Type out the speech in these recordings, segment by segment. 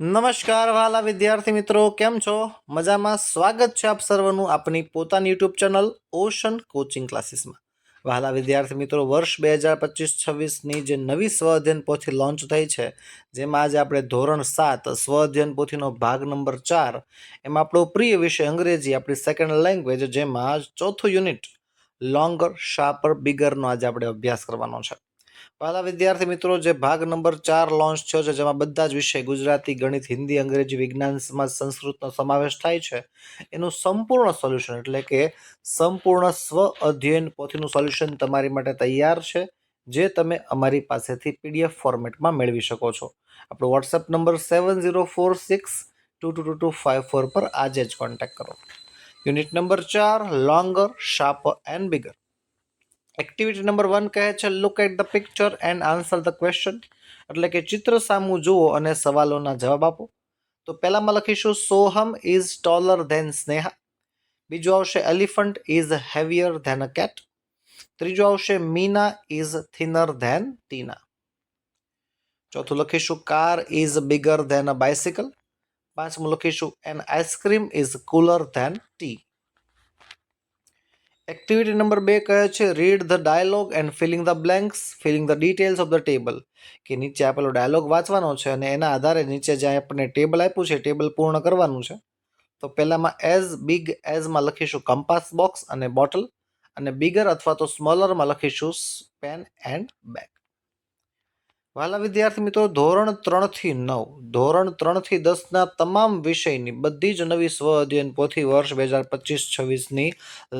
નમસ્કાર વાલા વિદ્યાર્થી મિત્રો, કેમ છો? મજામાં? સ્વાગત છે આપ સર્વનું આપની પોતાની યુટ્યુબ ચેનલ ઓશન કોચિંગ ક્લાસીસમાં. વહાલા વિદ્યાર્થી મિત્રો, વર્ષ બે હજાર પચીસ છવ્વીસની જે નવી સ્વ અધ્યયન પોથી લોન્ચ થઈ છે, જેમાં આજે આપણે ધોરણ સાત સ્વ અધ્યયન પોથીનો ભાગ નંબર ચાર, એમાં આપણો પ્રિય વિષય અંગ્રેજી, આપણી સેકન્ડ લેંગ્વેજ જેમાં ચોથું યુનિટ લોંગર શાર્પર બિગરનો આજે આપણે અભ્યાસ કરવાનો છે. પહેલા વિદ્યાર્થી મિત્રો, જે ભાગ નંબર ચાર લોન્ચ થયો છે, જેમાં બધા જ વિષય, ગુજરાતી, ગણિત, હિન્દી, અંગ્રેજી, વિજ્ઞાન, સમાજ, સંસ્કૃતનો સમાવેશ થાય છે. એનું સંપૂર્ણ સોલ્યુશન એટલે કે સંપૂર્ણ સ્વ અધ્યયન પોથીનું સોલ્યુશન તમારી માટે તૈયાર છે, જે તમે અમારી પાસેથી પીડીએફ ફોર્મેટમાં મેળવી શકો છો. આપણો WhatsApp number seven zero four six two two two two five four પર આજે જ કોન્ટેક્ટ કરો. યુનિટ નંબર ચાર longer sharper and bigger activity number one કહે છે look at the picture and answer the question એટલે કે ચિત્ર સામું જુઓ અને સવાલોના જવાબ આપો. તો પહેલામાં લખીશું, Soham is taller than Sneha. બીજું આવશે elephant is heavier than a cat ત્રીજું આવશે Meena is thinner than Tina ચોથું લખીશું car is bigger than a bicycle પાંચમું લખીશું an ice cream is cooler than tea activity number બે કહે છે read the dialogue and filling the blanks filling the details of the table કે નીચે આપેલો ડાયલોગ વાંચવાનો છે અને એના આધારે નીચે જ્યાં આપણને ટેબલ આપ્યું છે ટેબલ પૂર્ણ કરવાનું છે. તો પહેલાંમાં એઝ બિગ એઝમાં લખીશું કંપાસ બોક્સ અને બોટલ અને બિગર અથવા તો સ્મોલરમાં લખીશું પેન એન્ડ બેગ વાલા વિદ્યાર્થી મિત્રો, ધોરણ ત્રણથી નવ, ધોરણ ત્રણથી દસના તમામ વિષયની બધી જ નવી સ્વ અધ્યયન પોથી વર્ષ બે હજાર પચીસ છવ્વીસની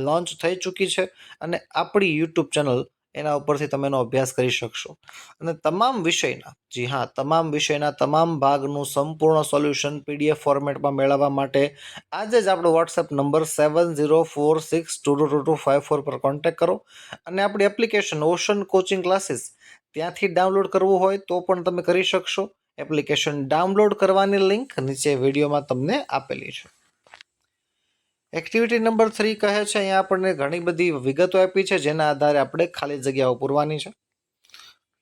લોન્ચ થઈ ચૂકી છે અને આપણી યુટ્યુબ ચેનલ એના ઉપરથી તમે એનો અભ્યાસ કરી શકશો. અને તમામ વિષયના, જી હા, તમામ વિષયના તમામ ભાગનું સંપૂર્ણ સોલ્યુશન પીડીએફ ફોર્મેટમાં મેળવવા માટે આજે જ આપણો WhatsApp number seven zero four six two two two two five four પર કોન્ટેક્ટ કરો. અને આપણી એપ્લિકેશન ઓશન કોચિંગ ક્લાસીસ ત્યાંથી ડાઉનલોડ કરવું હોય તો પણ તમે કરી શકશો. એપ્લિકેશન ડાઉનલોડ કરવાની લિંક નીચે વિડીયોમાં તમને આપેલી છે. એક્ટિવિટી નંબર થ્રી કહે છે, અહીંયા આપણને ઘણી બધી વિગતો આપી છે, જેના આધારે આપણે ખાલી જગ્યાઓ પૂરવાની છે.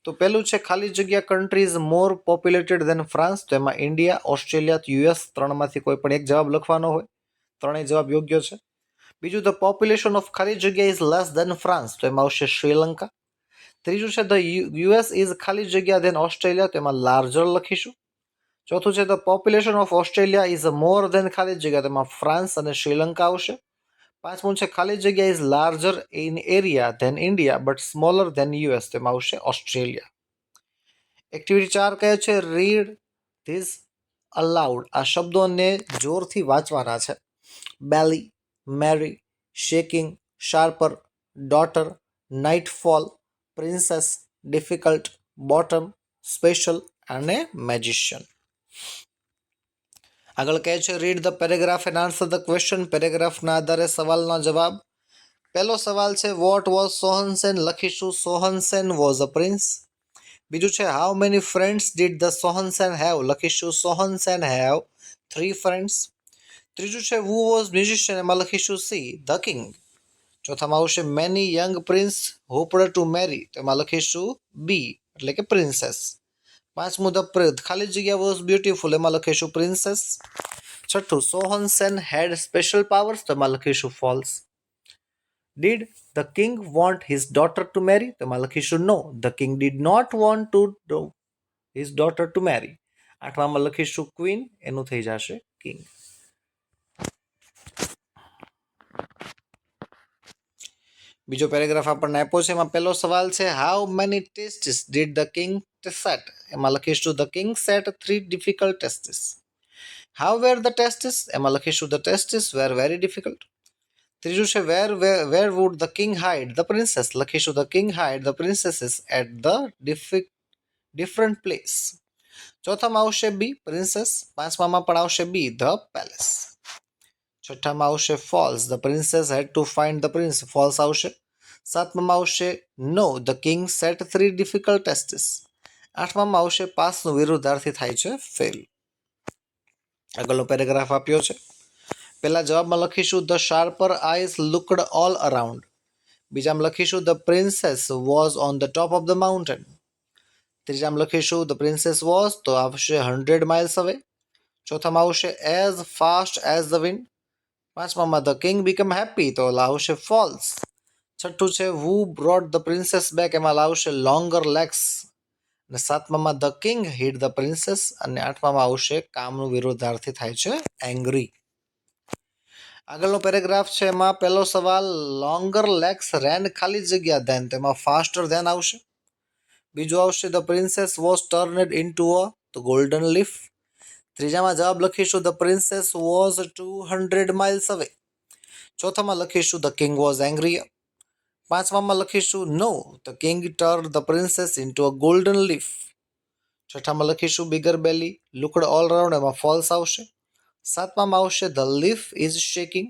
તો પહેલું છે, ખાલી જગ્યા countries more populated than France તો એમાં ઇન્ડિયા ઓસ્ટ્રેલિયા યુએસ ત્રણમાંથી કોઈ પણ એક જવાબ લખવાનો હોય. ત્રણેય જવાબ યોગ્ય છે. બીજું ધ પોપ્યુલેશન ઓફ ખાલી જગ્યા ઇઝ લેસ દેન ફ્રાન્સ તો એમાં આવશે શ્રીલંકા. ત્રીજું છે ધ યુએસ ઇઝ ખાલી જગ્યા દેન ઓસ્ટ્રેલિયા તો એમાં લાર્જર લખીશું. ચોથું છે the population of Australia is more than ખાલી જગ્યા. તેમાં ફ્રાન્સ અને શ્રીલંકા આવશે. પાંચમું છે, ખાલી જગ્યા is larger in area than India but smaller than US તેમાં આવશે ઓસ્ટ્રેલિયા એક્ટિવિટી ચાર કહે છે રીડ ધીઝ અલાઉડ આ શબ્દોને જોરથી વાંચવાના છે. Belly marry shaking sharper daughter nightfall princess difficult bottom special અને મેજિશિયન આગળ કહે છે read the paragraph and answer the question પેરેગ્રાફના આધારે સવાલનો જવાબ. પહેલો સવાલ છે વોટ વોઝ સોહનસેન લખીશું. સોહનસેન વોઝ અ પ્રિન્સ બીજું છે how many friends did the Sohansen have લખીશું. સોહનસેન હેવ થ્રી ફ્રેન્ડ્સ ત્રીજું છે વુ વોઝ મ્યુઝિશિયન એમાં લખીશું સી ધ કિંગ ચોથામાં આવશે many young prince hoped to marry તો એમાં લખીશું બી એટલે કે પ્રિન્સેસ પાંચમું ધ પ્રિથ ખાલી જગ્યા વોઝ બ્યુટીફુલ એમાં લખીશું પ્રિન્સેસ છઠ્ઠું સોહન સેન હેડ સ્પેશિયલ પાવર્સ તો એમાં લખીશું false did the king want his daughter to marry તો એમાં લખીશું no the king did not want to his daughter to marry આઠમામાં લખીશું ક્વીન એનું થઈ જશે કિંગ બીજો પેરેગ્રાફ આપણને આપ્યો છે, એમાં પહેલો સવાલ છે how many tests did the king set એમાં લખીશું the king set three difficult tests how were the tests એમાં લખીશું the tests were very difficult ત્રીજું છે where where would the king hide the princess લખીશું the king hide the princesses at the diffic different place ચોથામાં આવશે be princess પાંચમામાં પણ આવશે બી the palace છઠ્ઠામાં આવશે false the princess had to find the prince false આવશે. સાતમામાં આવશે no, the king set three difficult tests. આઠમામાં આવશે પાસનું વિરુદ્ધાર્થી થાય છે, ફેલ. આગળનો પેરેગ્રાફ આપ્યો છે. પહેલા જવાબમાં લખીશું, the sharper eyes looked all around. બીજામાં લખીશું, the princess was on the top of the mountain. ત્રીજામાં લખીશું, ધ પ્રિન્સેસ વોઝ, તો આવશે હંડ્રેડ માઇલ્સ અવે ચોથામાં આવશે, as fast as the wind. પાંચમામાં, the king become happy તો લાવશે ફોલ્સ. છઠ્ઠું છે who brought the princess back એમાં લાવશે લોંગર લેગ્સ અને સાતમામાં the king hit the princess અને આઠમામાં આવશે, કામનું વિરોધાર્થી થાય છે એંગ્રી આગળનો પેરેગ્રાફ છે એમાં, પહેલો સવાલ લોંગર લેગ્સ રેન ખાલી જગ્યા ધેન. તેમાં ફાસ્ટર ધેન આવશે. બીજું આવશે the princess was turned into a તો ગોલ્ડન લીફ ત્રીજામાં જવાબ લખીશું the princess was two hundred miles away ચોથામાં લખીશું ધ કિંગ વોઝ એંગ્રી પાંચમામાં લખીશું no the king turn the princess into a golden leaf છઠ્ઠામાં લખીશું bigger belly looked all round એમાં false આવશે. સાતમામાં આવશે ધ લીફ ઇઝ શેકિંગ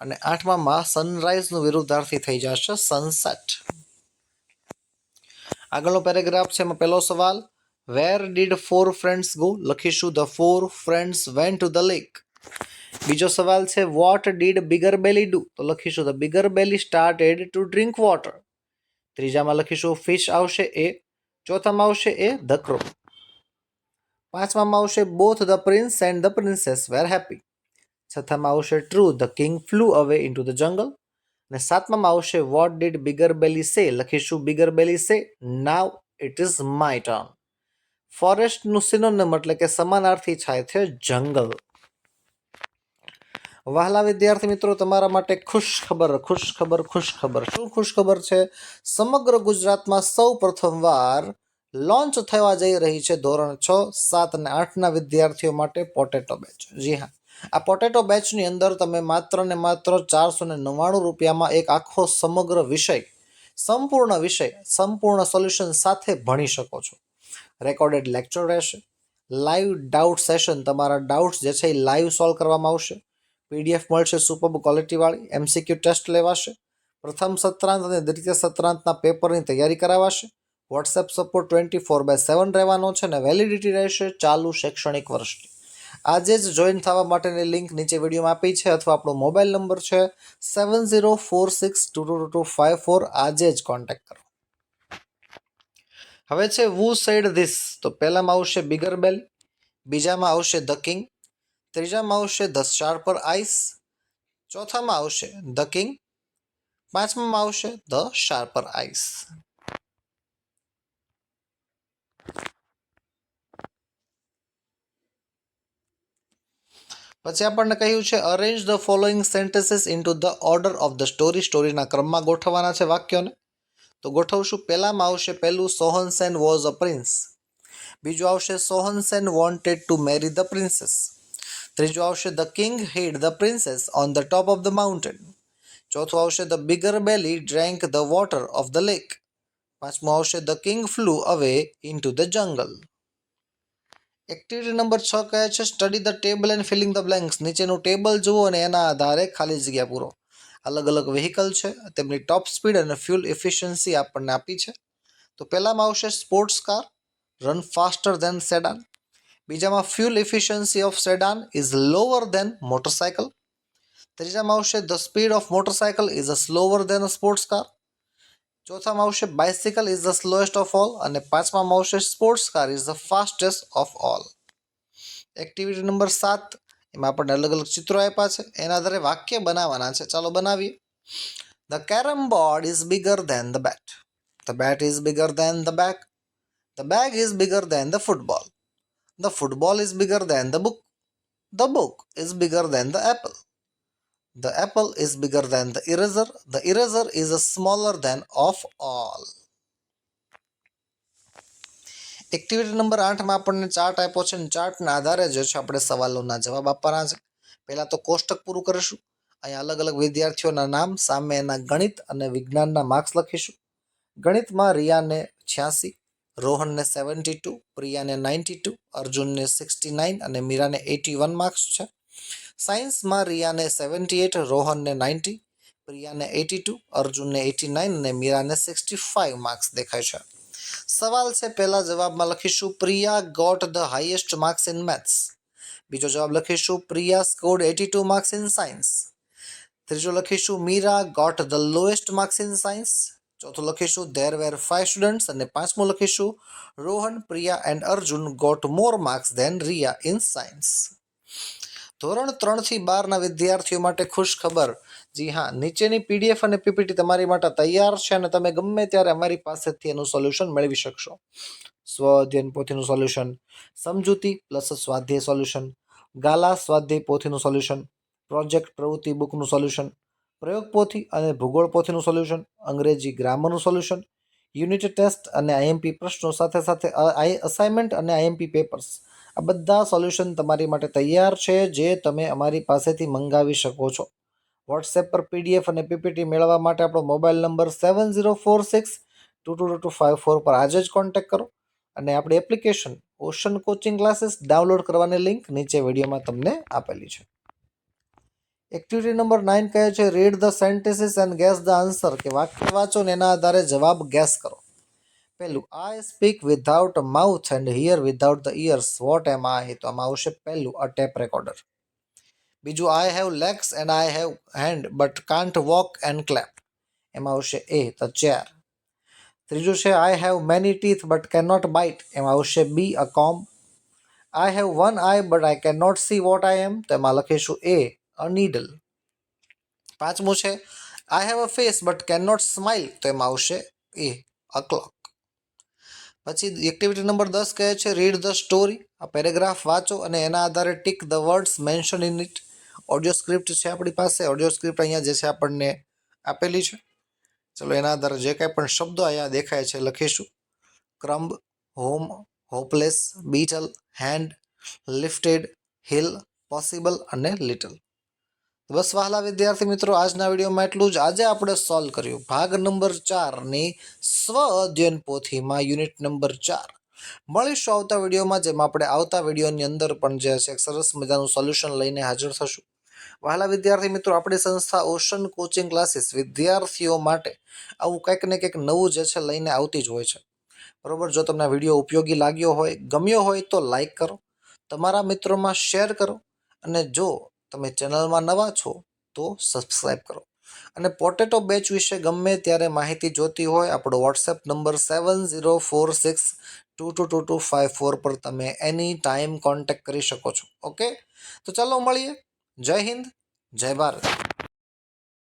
અને આઠમામાં સનરાઈઝનું વિરુદ્ધાર્થી થઈ જશે સનસેટ આગળનો પેરેગ્રાફ છે એમાં પહેલો સવાલ where did four friends go લખીશું the four friends went to the lake બીજો સવાલ છે what did bigger belly do તો લખીશું the bigger belly started to drink water ત્રીજામાં લખીશું ફિશ આવશે એ, ચોથામાં આવશે એ ધ ક્રો પાંચમામાં આવશે both the prince and the princess were happy છઠ્ઠામાં આવશે true the king flew away into the jungle અને સાતમામાં આવશે વોટ ડીડ બિગર બેલી સે લખીશું bigger belly say now it is my turn ફોરેસ્ટનું synonym એટલે કે સમાનાર્થી થાય છે, જંગલ. વહાલા વિદ્યાર્થી મિત્રો, તમારા માટે ખુશ ખબર ખુશ ખબર ખુશ ખબર. શું ખુશ ખબર છે? સમગ્ર ગુજરાતમાં સૌ પ્રથમવાર લોન્ચ થવા જઈ રહી છે ધોરણ છ, સાત અને આઠના વિદ્યાર્થીઓ માટે પોટેટો બેચ જી હા. આ પોટેટો બેચની અંદર તમે માત્ર ને માત્ર ચારસો ને નવ્વાણું રૂપિયામાં એક આખો સમગ્ર વિષય, સંપૂર્ણ વિષય, સંપૂર્ણ સોલ્યુશન સાથે ભણી શકો છો. રેકોર્ડેડ લેક્ચર રહેશે. લાઈવ ડાઉટ સેશન તમારા ડાઉટ્સ જે છે એ લાઈવ સોલ્વ કરવામાં આવશે. પીડીએફ મળશે સુપર ક્વોલિટીવાળી એમસીક્યુ ટેસ્ટ લેવાશે. પ્રથમ સત્રાંત અને દ્વિતીય સત્રાંતના પેપરની તૈયારી કરાવાશે. WhatsApp support twenty four by seven રહેવાનો છે અને વેલિડિટી રહેશે ચાલુ શૈક્ષણિક વર્ષની. આજે જ જોઈન થવા માટેની લિંક નીચે વિડીયોમાં આપી છે અથવા આપણો મોબાઈલ નંબર છે seven zero four six two two two five four આજે જ કોન્ટેક્ટ કરો. હવે છે વુ સેડ ધીસ તો પહેલામાં આવશે બિગર બેલ બીજામાં આવશે ધ કિંગ ત્રીજામાં આવશે ધ શાર્પર આઈસ. ચોથામાં આવશે ધ કિંગ. પાંચમામાં આવશે ધ શાર્પર આઈસ. પછી આપણને કહ્યું છે arrange the following sentences into the order of the story સ્ટોરીના ક્રમમાં ગોઠવવાના છે વાક્યોને. તો ગોઠવશું, પહેલામાં આવશે પહેલું સોહનસેન વોઝ અ પ્રિન્સ બીજું આવશે Sohansen wanted to marry the princess ત્રીજું આવશે the king hid the princess on the top of the mountain. ચોથું આવશે the bigger belly drank the water of the lake. પાંચમું આવશે the king flew away into the jungle. Activity number છ કહે છે study the table and filling the blanks નીચેનું table જુઓ અને એના આધારે ખાલી જગ્યા પૂરો. અલગ અલગ વ્હીકલ છે, તેમની ટોપ સ્પીડ અને ફ્યુલ એફિશિયન્સી આપણને આપી છે. તો પહેલામાં આવશે sports car run faster than sedan બીજામાં fuel efficiency of sedan is lower than motorcycle ત્રીજામાં આવશે the speed of motorcycle is a slower than sports car ચોથામાં આવશે bicycle is the slowest of all અને પાંચમામાં આવશે sports car is the fastest of all activity number સાત, એમાં આપણને અલગ અલગ ચિત્રો આપ્યા છે. એના આધારે વાક્ય બનાવવાના છે. ચાલો બનાવીએ. The carrom board is bigger than the bat the bat is bigger than the bag the bag is bigger than the football the football is bigger than the book the book is bigger than the apple The apple is bigger than the eraser. The eraser is smaller than of all. Activity number આઠમાં આપણને chart આપ્યો છે અને ચાર્ટના આધારે જે છે આપણે સવાલોના જવાબ આપવાના છે. પહેલાં તો કોષ્ટક પૂરું કરીશું. અહીંયા અલગ અલગ વિદ્યાર્થીઓના નામ સામે એના ગણિત અને વિજ્ઞાનના માર્ક્સ લખીશું. ગણિતમાં રિયાને છ્યાસી રોહનને સેવન્ટી ટુ, પ્રિયાને નાઇન્ટી ટુ, અર્જુનને સિક્સટી નાઇન અને મીરાને એટી વન માર્ક્સ છે. સાયન્સમાં રિયાને સેવન્ટી એટ, રોહનને નાઇન્ટી, પ્રિયાને એટી ટુ, અર્જુનને એટી નાઇન અને મીરાને સિક્સટી ફાઇવ માર્ક્સ દેખાય છે. સવાલ છે, પહેલા જવાબમાં લખીશું, Priya got the highest marks in maths. બીજો જવાબ લખીશું, Priya scored eighty two marks in science. ત્રીજો લખીશું, Meera got the lowest marks in science. ચોથું લખીશું ધેર વેર ફાઈવ સ્ટુડન્ટ્સ અને પાંચમું લખીશું Rohan Priya and Arjun got more marks than Riya in science ધોરણ ત્રણથી બારના વિદ્યાર્થીઓ માટે ખુશ ખબર. જી હા, નીચેની પીડીએફ અને પીપીટી તમારી માટે તૈયાર છે અને તમે ગમે ત્યારે અમારી પાસેથી એનું સોલ્યુશન મેળવી શકશો. સ્વ અધ્યયન પોથીનું સોલ્યુશન સમજૂતી પ્લસ સ્વાધ્યાય સોલ્યુશન ગાલા સ્વાધ્યાય પોથીનું સોલ્યુશન પ્રોજેક્ટ પ્રવૃત્તિ બુકનું સોલ્યુશન પ્રયોગ પોથી અને ભૂગોળ પોથીનું સોલ્યુશન, અંગ્રેજી ગ્રામરનું સોલ્યુશન, યુનિટ ટેસ્ટ અને આઈએમપી પ્રશ્નો સાથે સાથે અસાઇનમેન્ટ અને આઈએમપી પેપર્સ. આ બધા સોલ્યુશન તમારી માટે તૈયાર છે જે તમે અમારી પાસેથી મંગાવી શકો છો. વોટ્સએપ પર પીડીએફ અને પીપીટી મેળવવા માટે આપણો mobile number seven zero four six two two two five four પર આજે જ કોન્ટેક્ટ કરો અને આપણી application ocean coaching classes download કરવાની લિંક નીચે વિડીયોમાં તમને આપેલી છે. એક્ટિવિટી નંબર નાઇન કહે છે read the sentences and guess the answer કે વાક્ય વાંચો ને એના આધારે જવાબ ગેસ કરો. પહેલું I speak without mouth and hear without the ears what am I તો આમાં આવશે પહેલું અ ટેપ રેકોર્ડર બીજું I have legs and I have hand but can't walk and clap એમાં આવશે એ ધ ચેર ત્રીજું છે I have many teeth but can not bite એમાં આવશે B a comb I have one eye but I can not see what I am તો એમાં લખીશું એ a needle પાંચમું છે I have a face but can not smile તો એમાં આવશે એ અ ક્લોક પછી એક્ટિવિટી નંબર દસ કહે છે રીડ ધ સ્ટોરી આ પેરેગ્રાફ વાંચો અને એના આધારે tick the words mention in it audio script છે આપણી પાસે. ઓડિયો સ્ક્રિપ્ટ અહીંયા જે છે આપણને આપેલી છે. ચલો એના આધારે જે કાંઈ પણ શબ્દો અહીંયા દેખાય છે લખીશું. Crumb, home, hopeless, beetle, hand, lifted, hill, possible અને લિટલ. બસ વહાલા વિદ્યાર્થી મિત્રો, આજના વિડીયોમાં એટલું જ. આજે આપણે સોલ્વ કર્યું ભાગ નંબર ચારની સ્વ અધ્યયન પોથીમાં યુનિટ નંબર ચાર. મળીશું આવતા વિડીયોમાં, જેમાં આપણે આવતા વિડીયોની અંદર પણ જે છે સરસ મજાનું સોલ્યુશન લઈને હાજર થશું. વહાલા વિદ્યાર્થી મિત્રો, આપણી સંસ્થા ઓશન કોચિંગ ક્લાસીસ વિદ્યાર્થીઓ માટે આવું કંઈક ને કંઈક નવું જે છે, લઈને આવતી જ હોય છે. બરોબર? જો તમને વીડિયો ઉપયોગી લાગ્યો હોય, ગમ્યો હોય તો લાઈક કરો. તમારા મિત્રોમાં શેર કરો. અને જો તમે ચેનલમાં નવા છો, તો સબસ્ક્રાઈબ કરો. અને પોટેટો બેચ વિશે ગમે ત્યારે માહિતી જોતી હોય, આપણો WhatsApp number seven zero four six two two two two five four પર તમે એની ટાઈમ કોન્ટેક્ટ કરી શકો છો. ઓકે તો ચાલો મળીએ. જય હિન્દ, જય ભારત.